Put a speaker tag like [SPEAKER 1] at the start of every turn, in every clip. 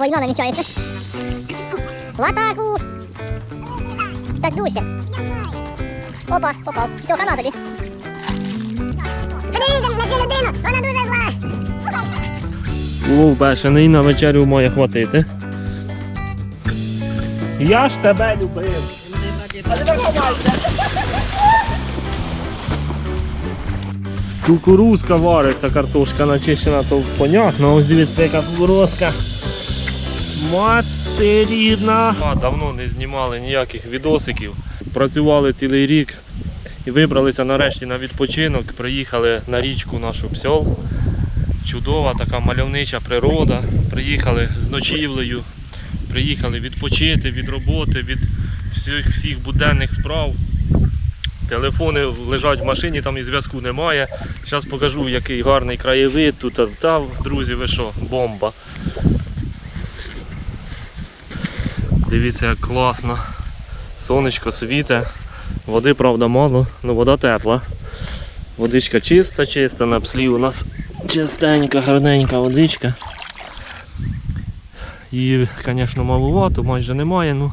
[SPEAKER 1] Війна намічається. В атаку! Так дужче. Опа, попав. Все, хана тобі. Подивіться на цю людину, вона дуже зла.
[SPEAKER 2] Улов бешений на вечерю має хватити. Я ж тебе любив. Кукурузка вариться, картошка начищена, то понятно. Ось дивіться, яка кукурузка. Мати. А, давно не знімали ніяких відосиків. Працювали цілий рік і вибралися нарешті на відпочинок. Приїхали на річку нашу Псьол. Чудова така мальовнича природа. Приїхали з ночівлею, приїхали відпочити від роботи, від всіх, всіх буденних справ. Телефони лежать в машині, там і зв'язку немає. Зараз покажу, який гарний краєвид тут. Та, друзі, ви що, бомба. Дивіться, як класно. Сонечко світе. Води, правда, мало, але вода тепла. Водичка чиста, чиста, на пслі у нас чистенька, гарненька водичка. Її, звісно, малувато, майже немає. Ну,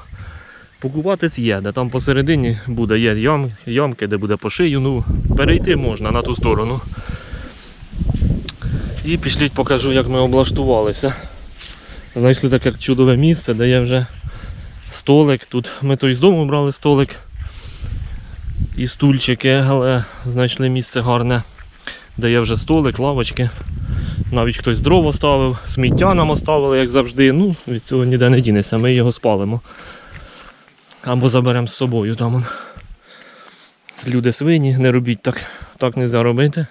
[SPEAKER 2] покупатись є, де там посередині буде є ям, ямки, де буде по шию. Ну, перейти можна на ту сторону. І пішліть покажу, як ми облаштувалися. Знайшли таке чудове місце, де є вже столик. Тут ми то із дому брали столик і стульчики, але знайшли місце гарне, де є вже столик, лавочки. Навіть хтось дрова ставив, сміття нам оставили, як завжди. Ну, від цього ніде не дінеться, ми його спалимо. Або заберемо з собою там. он. Люди свині, не робіть так, так не можна робити.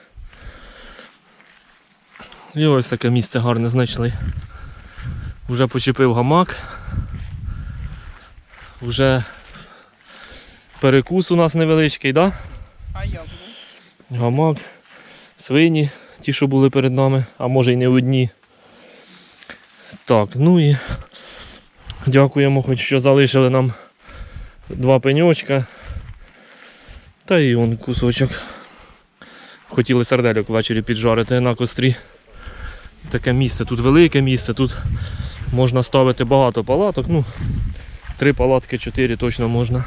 [SPEAKER 2] І ось таке місце гарне знайшли. Вже почепив гамак. Вже перекус у нас невеличкий, так? Да?
[SPEAKER 3] А як? ну?
[SPEAKER 2] Гамак, свині, ті, що були перед нами, а може й не одні. Так, ну і дякуємо, хоч що залишили нам два пеньочка. Та і он кусочок. Хотіли сардельок ввечері піджарити на кострі. Таке місце, тут велике місце, тут можна ставити багато палаток. Ну, три палатки, чотири точно можна.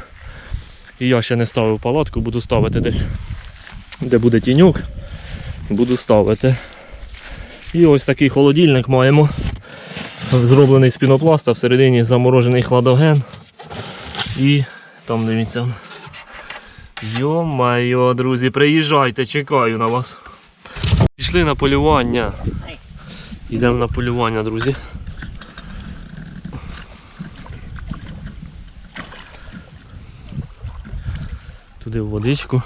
[SPEAKER 2] І я ще не ставив палатку, буду ставити десь де буде тіньок, буду ставити. І ось такий холодильник маємо. Зроблений з пінопласта, всередині заморожений хладоген. І там дивіться. Йо-майо, друзі, приїжджайте, чекаю на вас. Пішли на полювання. Йдемо на полювання, друзі. В водичку.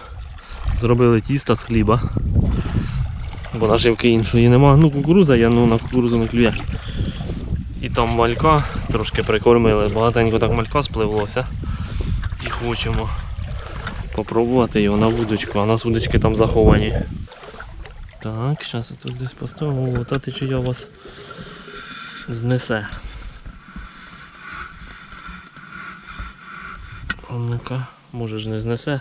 [SPEAKER 2] Зробили тісто з хліба. Бо наживки іншої нема. Ну, кукуруза є, ну на кукурузу не клює. І там малька трошки прикормили, багатенько так малька спливлося. І хочемо попробувати його на вудочку, а у нас вудочки там заховані. Так, зараз я тут десь поставимо, та течія вас знесе. Ну-ка, може ж не знесе.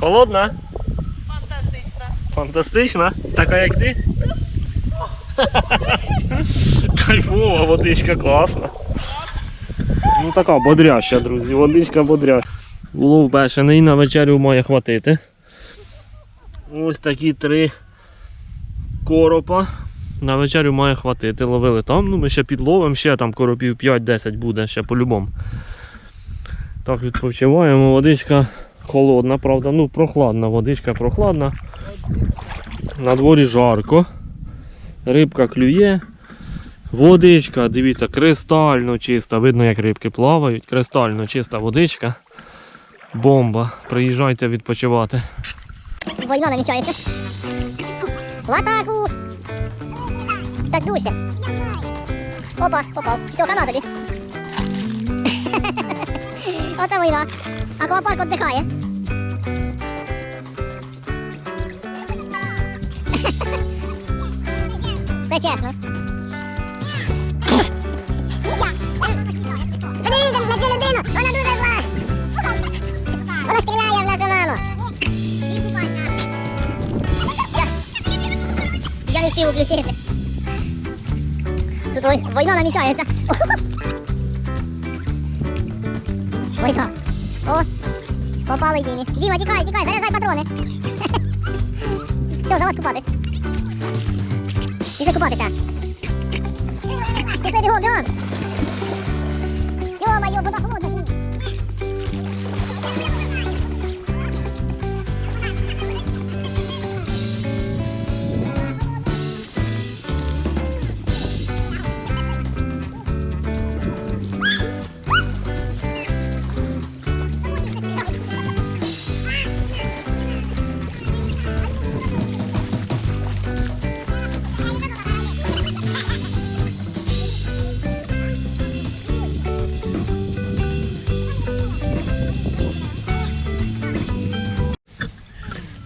[SPEAKER 2] Холодна?
[SPEAKER 3] Фантастично.
[SPEAKER 2] Фантастична? Така як ти? Кайфова, водичка класна. Ну така бодряща, друзі, водичка бодряща. Улов бешений на вечерю має хватити. Ось такі три коропа. На вечерю має хватити. Ловили там, ну ми ще підловимо, ще там коропів 5-10 буде, ще по-любому. Так, відпочиваємо, водичка Холодна, правда. Ну, прохладна, водичка прохладна. На дворі жарко. Рибка клює. Водичка, дивіться, кристально чиста. Видно, як рибки плавають. Кристально чиста водичка. Бомба. Приїжджайте відпочивати.
[SPEAKER 1] Война намечается. В атаку! Так дуся. Опа, попав. Все, хана тобі. Оце війна. Аквапарк віддихає. Все чесно. Подивіться на цю людину, вона дуже зла. Вона стріляє в нашу маму. Я, я не встиг включити. Тут ой, війна намічається. Війна. О, попали Дімі. Діма, тікай, тікай, заряджай патрони. Все, залазь купатись. Пішли купатися. Пішли бігом, бігом. Йо-моє, вода холодна.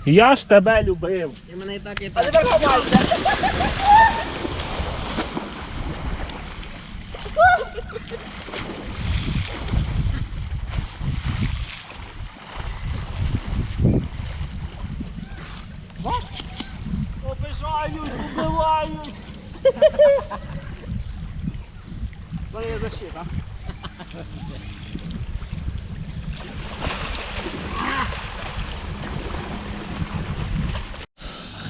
[SPEAKER 2] Я ж тебе любив.
[SPEAKER 3] І мене і так, і так.
[SPEAKER 2] Обижають, убивають. Твоя защита.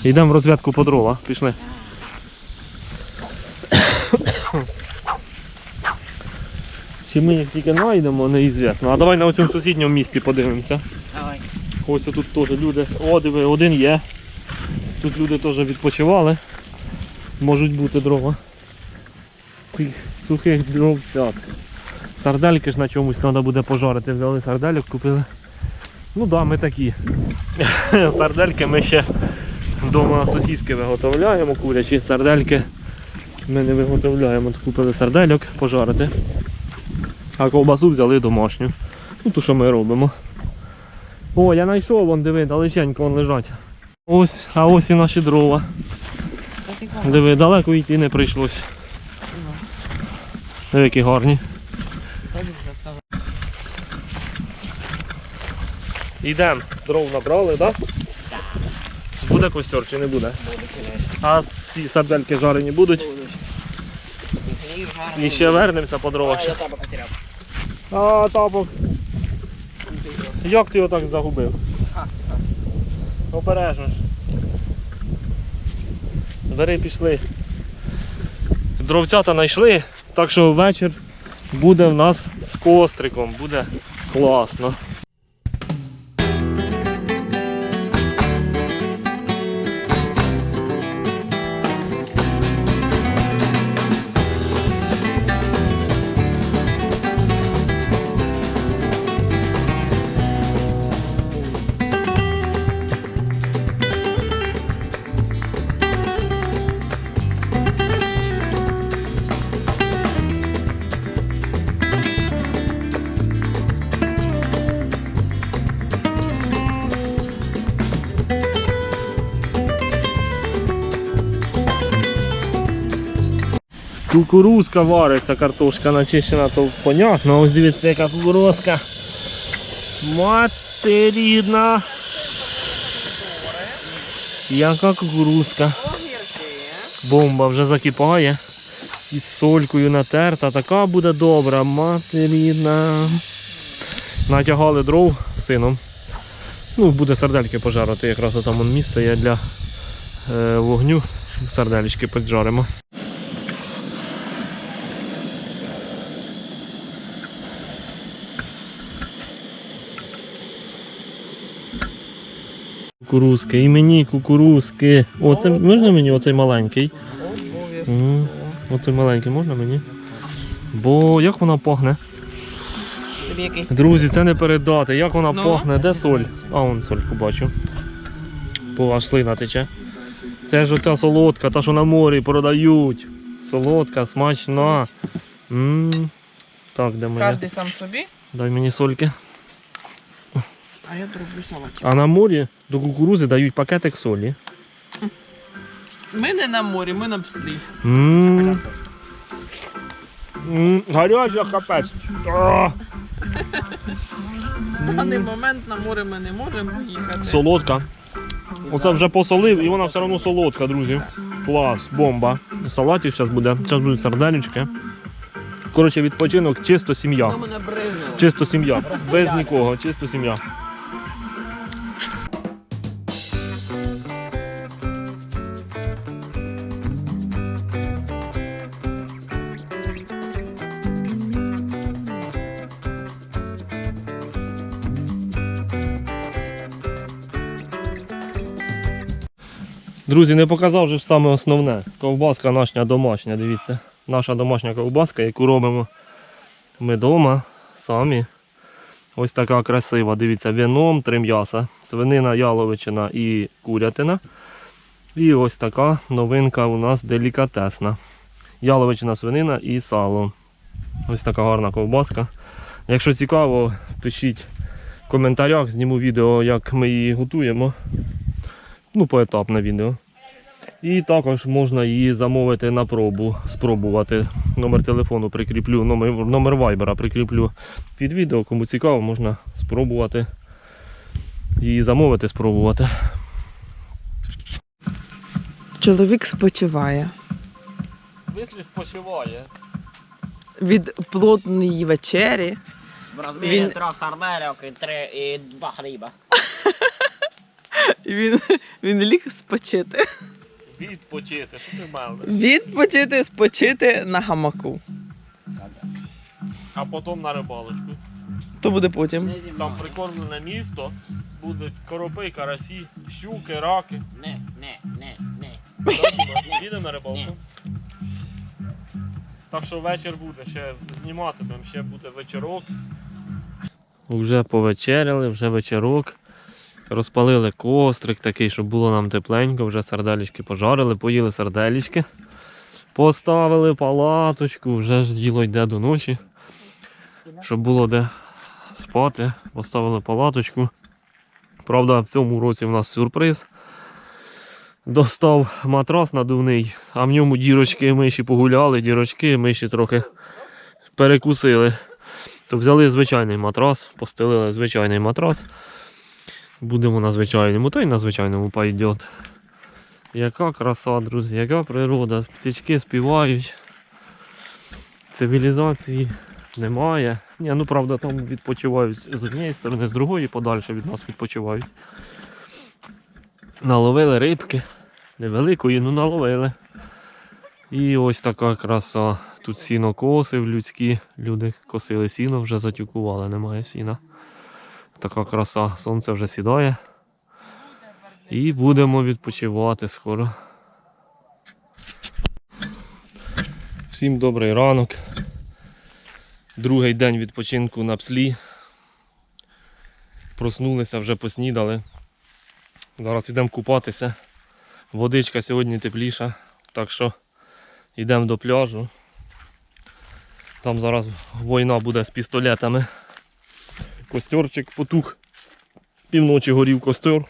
[SPEAKER 2] Йдемо в розвідку по дрова. Пішли. Чи ми їх тільки знайдемо, неізвісно. А давай на цьому сусідньому місті подивимося.
[SPEAKER 3] Давай.
[SPEAKER 2] Ось тут теж люди. О, диви, один є. Тут люди теж відпочивали. Можуть бути дрова. Сухих дров так. Сардельки ж на чомусь треба буде пожарити. Взяли сардельок, купили. Ну так, да, ми такі. Сардельки ми ще вдома сусідські виготовляємо, курячі сардельки. Ми не виготовляємо, купили сардельок пожарити. А ковбасу взяли домашню. Ну то що ми робимо. О, я знайшов, вон диви, далеченько вон лежать. Ось, а ось і наші дрова. Диви, далеко йти не прийшлось. Диви, які гарні. Йдемо, дров набрали, так? Да? Буде костер чи не буде? А ці сардельки жарені будуть. І ще вернемося по дрова.
[SPEAKER 3] Я тапок потеряв.
[SPEAKER 2] А, тапок. Як ти його так загубив? Обережно. ж. Бери пішли. Дровцята знайшли, так що вечір буде в нас з костриком, буде класно. Кукурузка вариться, картошка начищена, то понятно. Ось дивіться, яка кукурузка. Матерідна. Яка кукурузка. Бомба вже закипає. Із солькою натерта. Така буде добра, матерідна. Натягали дров з сином. Ну, буде сардельки пожарити, якраз там місце є для е, вогню. Сарделечки поджаримо. Кукурузки, і мені кукурузки. О, це можна мені оцей маленький? М, Оцей маленький можна мені? Бо як вона пахне?
[SPEAKER 3] Тобі який?
[SPEAKER 2] Друзі, це не передати. Як вона
[SPEAKER 3] Ну?
[SPEAKER 2] пахне? Де соль? А, вон сольку бачу. По аж слина тече. Це ж оця солодка, та що на морі продають. Солодка, смачна. м Так, де моя?
[SPEAKER 3] Кожний сам собі,
[SPEAKER 2] Дай мені сольки.
[SPEAKER 3] А я зроблю салатик.
[SPEAKER 2] А на морі до кукурузи дають пакетик солі.
[SPEAKER 3] Ми не на морі, ми на пслі.
[SPEAKER 2] М. М, Гаряча капець. А,
[SPEAKER 3] В даний момент на море ми не можемо їхати.
[SPEAKER 2] Солодка. Оце вже посолив і вона все одно солодка, друзі. Клас, бомба. Салатик зараз буде. Зараз будуть сарделечки. Коротше, відпочинок, чисто сім'я. Чисто сім'я. Без нікого, чисто сім'я. Друзі, не показав же саме основне. Ковбаска наша домашня, дивіться. Наша домашня ковбаска, яку робимо ми вдома самі. Ось така красива. Дивіться, вином, три м'яса, свинина, яловичина і курятина. І ось така новинка у нас делікатесна. Яловичина, свинина і сало. Ось така гарна ковбаска. Якщо цікаво, пишіть в коментарях, зніму відео, як ми її готуємо. Ну, поетапне відео. І також можна її замовити на пробу, спробувати. Номер телефону прикріплю, номер, номер вайбера прикріплю під відео. Кому цікаво, можна спробувати її замовити, спробувати.
[SPEAKER 4] Чоловік спочиває
[SPEAKER 2] В смислі спочиває.
[SPEAKER 4] від плотної вечері.
[SPEAKER 5] В розмірі
[SPEAKER 4] Він-
[SPEAKER 5] трьох сардельок і, три, і два хліба.
[SPEAKER 4] Він, він ліг спочити.
[SPEAKER 2] Відпочити, що ти мали?
[SPEAKER 4] Відпочити, спочити на гамаку.
[SPEAKER 2] А потім на рибалочку.
[SPEAKER 4] То буде потім.
[SPEAKER 2] Там прикормлене місто, будуть коропи, карасі, щуки, раки.
[SPEAKER 5] Не, не, не, не.
[SPEAKER 2] Їдемо на рибалку. Так що вечір буде, ще зніматимемо, ще буде вечірок. Вже повечеряли, вже вечірок. Розпалили кострик такий, щоб було нам тепленько, вже сарделічки пожарили, поїли сарделічки. Поставили палаточку, вже ж діло йде до ночі. Щоб було де спати, поставили палаточку. Правда, в цьому році в нас сюрприз. Достав матрас надувний, а в ньому дірочки миші погуляли, дірочки, миші трохи перекусили. То взяли звичайний матрас, постелили звичайний матрас. Будемо на звичайному, та й на звичайному пойдет. Яка краса, друзі, яка природа. Птички співають. Цивілізації немає. Ні, ну правда, там відпочивають з однієї сторони, з другої подальше від нас відпочивають. Наловили рибки. Невеликої, ну наловили. І ось така краса. Тут сіно косив людські. Люди косили сіно, вже затюкували, немає сіна. Така краса. Сонце вже сідає. І будемо відпочивати скоро. Всім добрий ранок. Другий день відпочинку на пслі. Проснулися, вже поснідали. Зараз йдемо купатися. Водичка сьогодні тепліша, так що йдемо до пляжу. Там зараз війна буде з пістолетами. Костерчик потух. Півночі горів костер.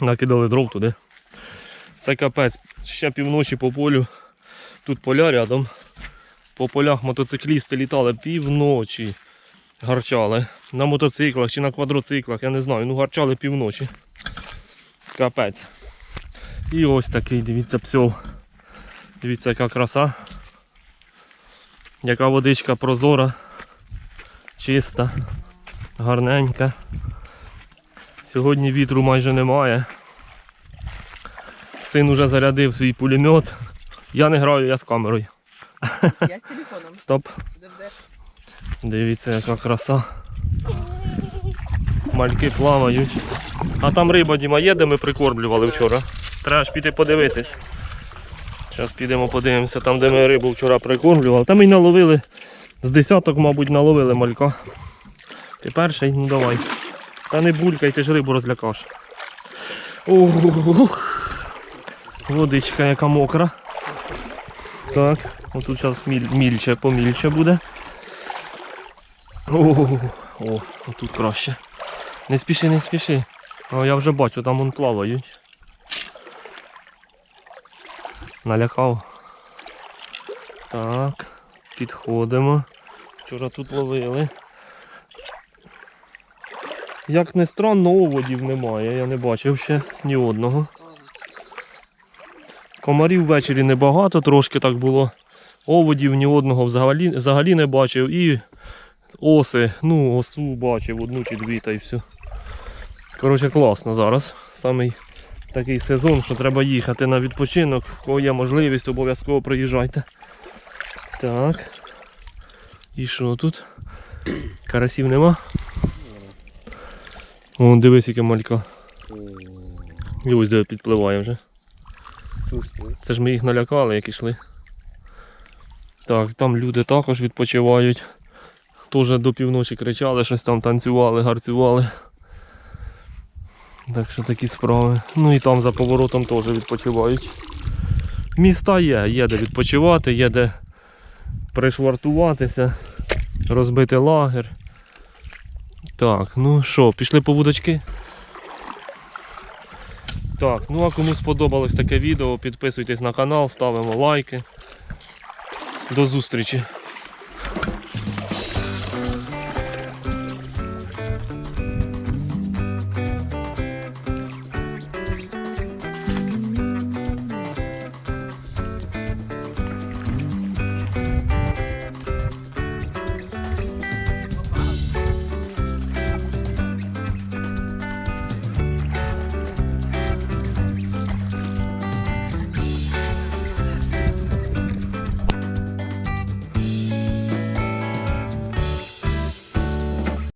[SPEAKER 2] Накидали дров туди. Це капець. Ще півночі по полю. Тут поля рядом. По полях мотоциклісти літали півночі. Гарчали. На мотоциклах чи на квадроциклах, я не знаю. Ну гарчали півночі. Капець. І ось такий, дивіться, псьов. Дивіться, яка краса. Яка водичка прозора, чиста, гарненька. Сьогодні вітру майже немає. Син уже зарядив свій пулемет. Я не граю, я з камерою.
[SPEAKER 3] Я з телефоном.
[SPEAKER 2] Стоп. Дивіться, яка краса. Мальки плавають. А там риба Діма є, де ми прикормлювали вчора. Треба ж піти подивитись. Зараз підемо подивимося там, де ми рибу вчора прикормлювали. Там і наловили. З десяток, мабуть, наловили малька. Ти перший? Ну давай. Та не булькай, ти ж рибу розлякаш. Ух. Водичка яка мокра. Так, отут зараз міль, мільче, помільче буде. О, о, отут краще. Не спіши, не спіши. О, я вже бачу, там вон плавають. Налякав. Так, підходимо. Вчора тут ловили. Як не странно, оводів немає, я не бачив ще ні одного. Комарів ввечері небагато, трошки так було. Оводів ні одного взагалі, взагалі не бачив. І оси, ну, осу бачив, одну чи дві та й все. Коротше, класно зараз. Самий такий сезон, що треба їхати на відпочинок. В кого є можливість, обов'язково приїжджайте. Так. І що тут? Карасів нема? О, дивись, яке малька. І ось де підпливає вже. Це ж ми їх налякали, як ішли. Так, там люди також відпочивають. Теж до півночі кричали, щось там танцювали, гарцювали. Так що такі справи. Ну і там за поворотом теж відпочивають. Міста є, є де відпочивати, є де пришвартуватися, розбити лагер. Так, ну що, пішли по вудочки? Так, ну а кому сподобалось таке відео, підписуйтесь на канал, ставимо лайки. До зустрічі!